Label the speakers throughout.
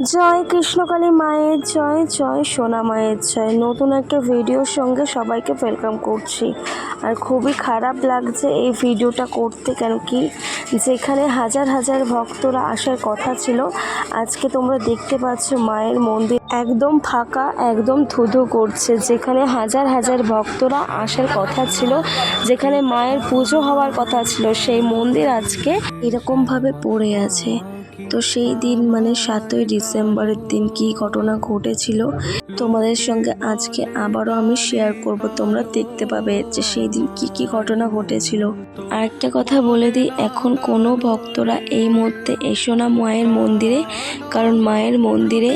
Speaker 1: জয় কৃষ্ণকালী মায়ের জয় জয় সোনা মায়ের জয়। নতুন একটা ভিডিওর সঙ্গে সবাইকে ওয়েলকাম করছি। আর খুবই খারাপ লাগছে এই ভিডিওটা করতে কেন কি? যেখানে হাজার হাজার ভক্তরা আসার কথা ছিল, আজকে তোমরা দেখতে পাচ্ছ মায়ের মন্দির একদম ফাঁকা, একদম থুধু করছে। যেখানে হাজার হাজার ভক্তরা আসার কথা ছিল, যেখানে মায়ের পুজো হওয়ার কথা ছিল, সেই মন্দির আজকে এরকমভাবে পড়ে আছে। তো সেই দিন মানে সাতই ডিসেম্বরের দিন কি ঘটনা ঘটেছিল তোমাদের সঙ্গে আজকে আবারও আমি শেয়ার করব। তোমরা দেখতে পাবে যে সেই দিন কি কি ঘটনা ঘটেছিল। আর একটা কথা বলে দিই, এখন কোনো ভক্তরা এই মুহূর্তে এসো না মায়ের মন্দিরে, কারণ মায়ের মন্দিরে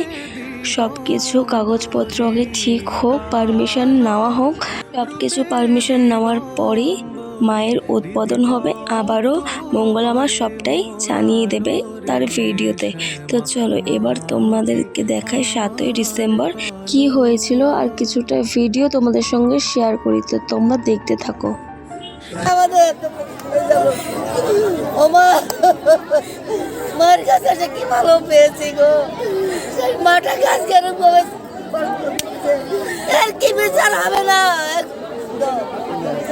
Speaker 1: সব কিছু কাগজপত্র আগে ঠিক হোক পারমিশন নেওয়া হোক। সব কিছু পারমিশন নেওয়ার পরই মায়ের উদ্বোধন হবে। আবারও মঙ্গলামা সবটাই জানিয়ে দেবে তার ভিডিওতে। তো চলো, এবার তোমাদেরকে দেখায় সাতই ডিসেম্বর কি হয়েছিল আর কিছুটা ভিডিও তোমাদের সঙ্গে শেয়ার করি। তো তোমরা দেখতে থাকো।
Speaker 2: কি ভালো পেয়েছি গো। কেন কি বিচার হবে না?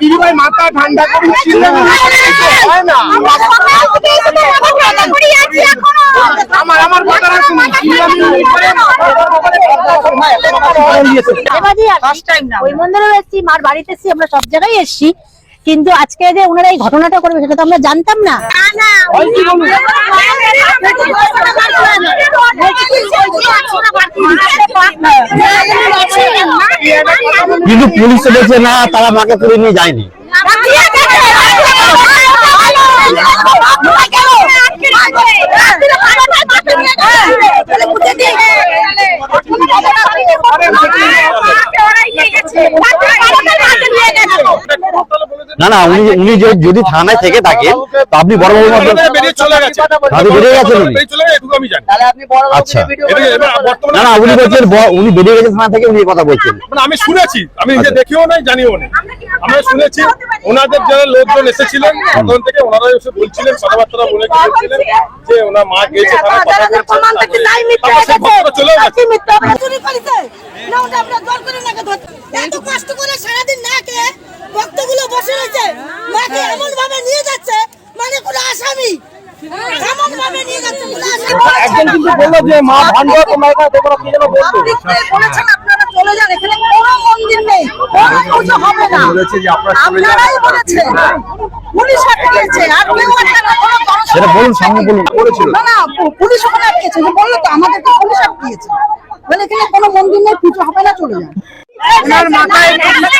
Speaker 3: দিদিভাই মাথা ঠান্ডা করে হয় আমার আমার কথা রাখুন
Speaker 4: এবারই ফার্স্ট টাইম না ওই মন্দিরেও এসেছি মার বাড়িতে এসেছি আমরা সব জায়গায় এসেছি কিন্তু আজকে যে ওনারা এই ঘটনাটা করবে সেটা তো আমরা জানতাম না
Speaker 5: কিন্তু পুলিশ বলছে না তারা মাকে তুলে নিয়ে যায়নি। না না উনি উনি যদি থানায় থেকে থাকেন তো আপনি বড় বাবুর মাধ্যমে
Speaker 3: বেরিয়ে চলে গেছে।
Speaker 5: গেছেন উনি?
Speaker 3: বেরিয়ে চলে গেছে এটুকু আমি জানি।
Speaker 2: তাহলে আপনি বড়
Speaker 5: আচ্ছা। না না উনি বলছেন উনি বেরিয়ে গেছেন থানা থেকে উনি কথা বলছেন।
Speaker 3: মানে আমি শুনেছি আমি নিজে
Speaker 5: আচ্ছা।
Speaker 3: দেখিও নাই জানিও নাই। আমরা শুনেছি ওনাদের যারা লোকজন এসেছিলেন তখন থেকে ওনারা এসে বলছিলেন কথাবার্তা বলে বলছিলেন যে ওনার মা গিয়েছে তারা কথা বলছেন চলেও গেছে।
Speaker 2: চুরি করেছে। না ওটা আমরা জোর করে নাকে ধরতে। এত কষ্ট করে সারাদিন না খেয়ে ভক্তগুলো বসে রয়েছে মাকে এমন ভাবে নিয়ে যাচ্ছে? মানে কোনো আসামি? এমন ভাবে নিয়ে যাচ্ছে কোনো আসামি?
Speaker 3: একজন কিন্তু বলল যে মা ভান্ড তোমরা এখানে না কি যেন বলল
Speaker 2: বলেছেন আপনারা চলে যান এখানে কোনো মন্দির নেই কোনো পুজো হবে না।
Speaker 3: বলেছে যে আপনারা চলে যান।
Speaker 2: আপনারাই বলেছেন পুলিশ আটকেছে আর কেউ আটকানো কোনো
Speaker 5: সেটা বলুন সামনে বলুন
Speaker 3: বলেছিল
Speaker 2: না না পুলিশ ওখানে আটকেছে বলল তো আমাদেরকে পুলিশ আটকিয়েছে। বলে এখানে কোনো মন্দির নেই পুজো হবে না চলে যান।
Speaker 3: ওনার মাথায় ওনার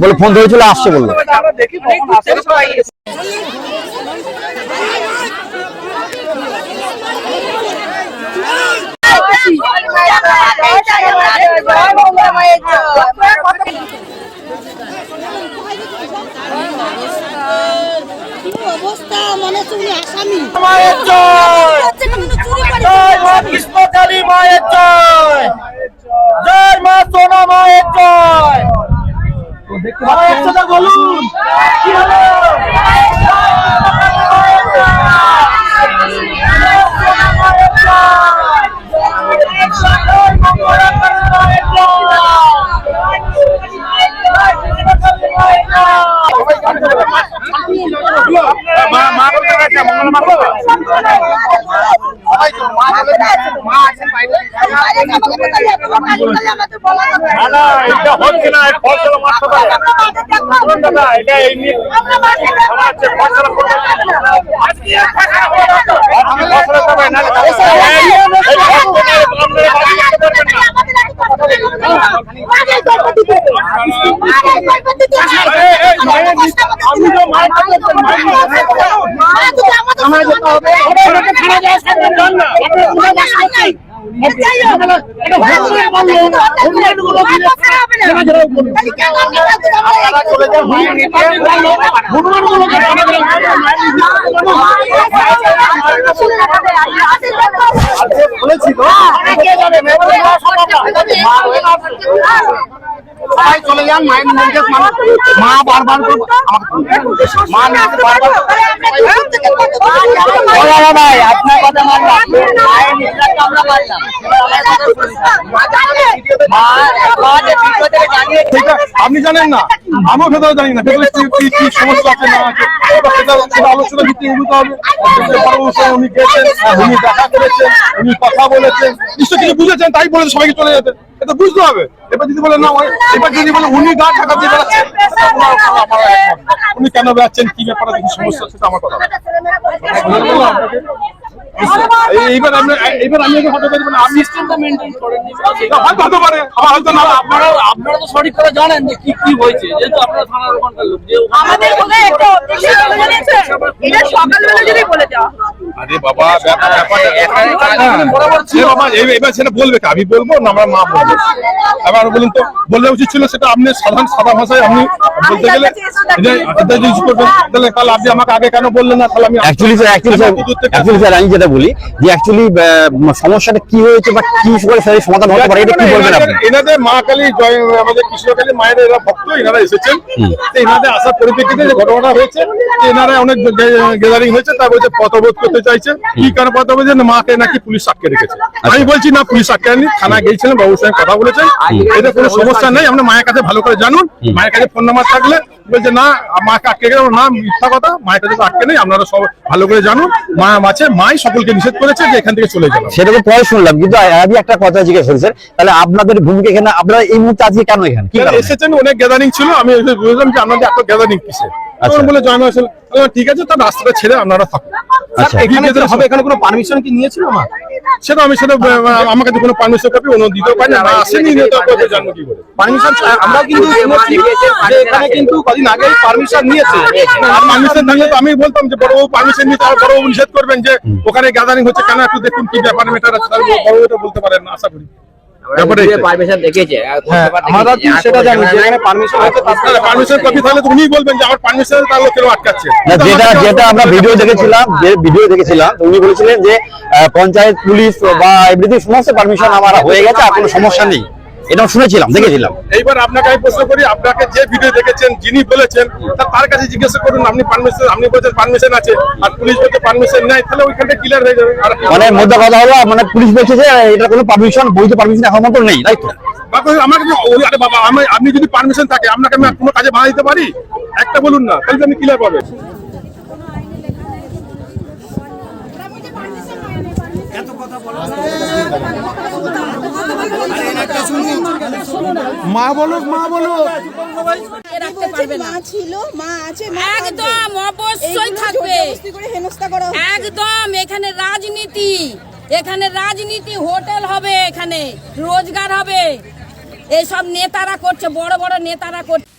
Speaker 5: বলে ফোন ধরেছিল আসছে বলল।
Speaker 3: মা জয় মা সোনা মায়ের জয়। দেখতে পাচ্ছেন? বলুন। কি হলো মা মা মা আপনি তো মায়ের না। আপনারা চলে যান, মায়ের নিচে। হনুমানগুলোকে আমাদের বলেছি তো, কে যাবে? মেয়েরা যাওয়া সম্ভব না। মা না। সবাই চলে যান। মায়ের নির্দেশ মানে মা বারবার। মা বারবার ভাই আপনার কথা মানলাম। মায়ের নির্দেশটা আমরা আপনি জানেন না। আমিও ভেতরে জানি না। ভেতরে কি কি কি সমস্যা আছে না আছে। সেটা আলোচনা ভিত্তিক এগোতে হবে উনি গেছেন উনি দেখা করেছেন উনি কথা বলেছেন। নিশ্চয় কিছু বুঝেছেন তাই বলে সবাইকে চলে যেতে। এটা বুঝতে হবে। এবার যদি বলে না এবার যদি বলে উনি গা ঢাকা দিয়ে বেড়াচ্ছেন। উনি কেন বেড়াচ্ছেন কি ব্যাপারে কি সমস্যা সেটা আমার কথা এইবার আমি এইবার আমি হতে পারি না আপনি সিস্টেমটা মেনটেন করেন হয়তো হতে পারে। আবার হয়তো না
Speaker 6: আপনারা আপনারা তো সঠিক করে জানেন যে কি কি হয়েছে। যেহেতু আপনারা থানার ওখানকার লোক যে
Speaker 2: আমাদের ওখানে একটা এটা সকালবেলা যদি বলে দেওয়া
Speaker 3: আরে বাবা এবার সেটা বলবে? আমি বলব না আমার মা বলবে? আবার বলুন তো বললে উচিত ছিল সেটা আপনি সাধারণ সাদা ভাষায় আপনি বলতে গেলে যে এটা যদি করবেন। তাহলে কাল আপনি আমাকে আগে কেন বললেন না? তাহলে আমি
Speaker 5: অ্যাকচুয়ালি স্যার অ্যাকচুয়ালি স্যার
Speaker 3: দূর থেকে
Speaker 5: অ্যাকচুয়ালি স্যার আমি যেটা বলি যে অ্যাকচুয়ালি সমস্যাটা কি হয়েছে বা কি করে স্যার সমাধান হতে পারে এটা কি বলবেন আপনি?
Speaker 3: এনাদের- মা কালী জয় আমাদের কৃষ্ণকালী মায়ের এরা ভক্ত এনারা এসেছেন। এনাদের আসার পরিপ্রেক্ষিতে যে ঘটনা হয়েছে যে এনারা অনেক গ্যাদারিং হয়েছে তা বলছে পথবোধ করতে চাইছে কি কারণে পথবোধ যে মাকে নাকি পুলিশ আটকে রেখেছে। আমি বলছি না পুলিশ আটকে আনি থানা গিয়েছিলেন বাবুর সঙ্গে কথা বলেছেন। এতে কোনো সমস্যা নেই আমরা মায়ের কাছে ভালো করে জানুন। মায়ের কাছে ফোন নাম্বার থাকলে বলছে না মাকে আটকে গেল না মিথ্যা কথা মায়ের কাছে আটকে নেই আপনারা সব ভালো করে জানুন। মা আছে মাই সকলকে নিষেধ করেছে যে এখান থেকে চলে যাবে।
Speaker 5: সেটা তো পরে শুনলাম কিন্তু আমি একটা কথা জিজ্ঞেস করি স্যার তাহলে আপনাদের ভূমিকা এখানে আপনারা এই মুহূর্তে আজকে কেন এখানে?
Speaker 3: এসেছেন অনেক গ্যাদারিং ছিল আমি বুঝলাম যে আপনাদের এত গ্যাদারিং কিসে। তখন বলে জয় মাসেল ঠিক আছে তার রাস্তাটা ছেড়ে আপনারা থাকুন।
Speaker 5: আচ্ছা।
Speaker 3: এখানে হবে এখানে কোনো পারমিশন কি নিয়েছিল মা? সেটা আমি সেটা আমার কাছে কোনো পারমিশন কপি দিতেও পারি না আসেনি জানব কি করে? পারমিশন আমরা কিন্তু যে এখানে কিন্তু কদিন আগে পারমিশন নিয়েছে। আর পারমিশন থাকলে তো আমি বলতাম যে বড়বাবু পারমিশন নিতে হবে বড়বাবু নিষেধ করবেন যে ওখানে গ্যাদারিং হচ্ছে কেন একটু দেখুন কি ব্যাপার মেটার আছে? বলতে পারেন আশা করি। ব্যাপারটা
Speaker 6: পারমিশন দেখেছে
Speaker 3: হ্যাঁ, আমরা তো সেটা জানি যেখানে পারমিশন আছে তার পারমিশন কপি তাহলে তো বলবেন যে আমার পারমিশন তাহলে কেন আটকাচ্ছে।
Speaker 5: না যেটা যেটা আমরা ভিডিও দেখেছিলাম যে ভিডিও দেখেছিলাম তো উনি বলেছিলেন যে আহ, পঞ্চায়েত পুলিশ বা এভরিথিং সমস্ত পারমিশন আমার হয়ে গেছে আর কোনো সমস্যা নেই। এটা শুনেছিলাম দেখেছিলাম।
Speaker 3: এইবার আপনাকে আমি প্রশ্ন করি আপনাকে যে ভিডিও দেখেছেন যিনি বলেছেন তার কাছে জিজ্ঞাসা করুন আপনি পারমিশন আপনি বলছেন পারমিশন আছে আর পুলিশ বলতে পারমিশন নেই তাহলে ওইখানটা ক্লিয়ার হয়ে যাবে। আর
Speaker 5: মানে মধ্যে কথা হলো মানে পুলিশ বলছে যে এটা কোনো পারমিশন বৈধ পারমিশন এখন মতো নেই তাই তো?
Speaker 3: বাবা, আমাকে আরে বাবা আমি আপনি যদি পারমিশন থাকে আপনাকে আমি কোনো কাজে বাধা দিতে পারি? একটা বলুন না তাহলে আমি ক্লিয়ার পাবে।
Speaker 7: মা মা
Speaker 8: একদম এখানে রাজনীতি। এখানে রাজনীতি, হোটেল হবে এখানে, রোজগার হবে। এইসব নেতারা করছে, বড় বড় নেতারা করছে।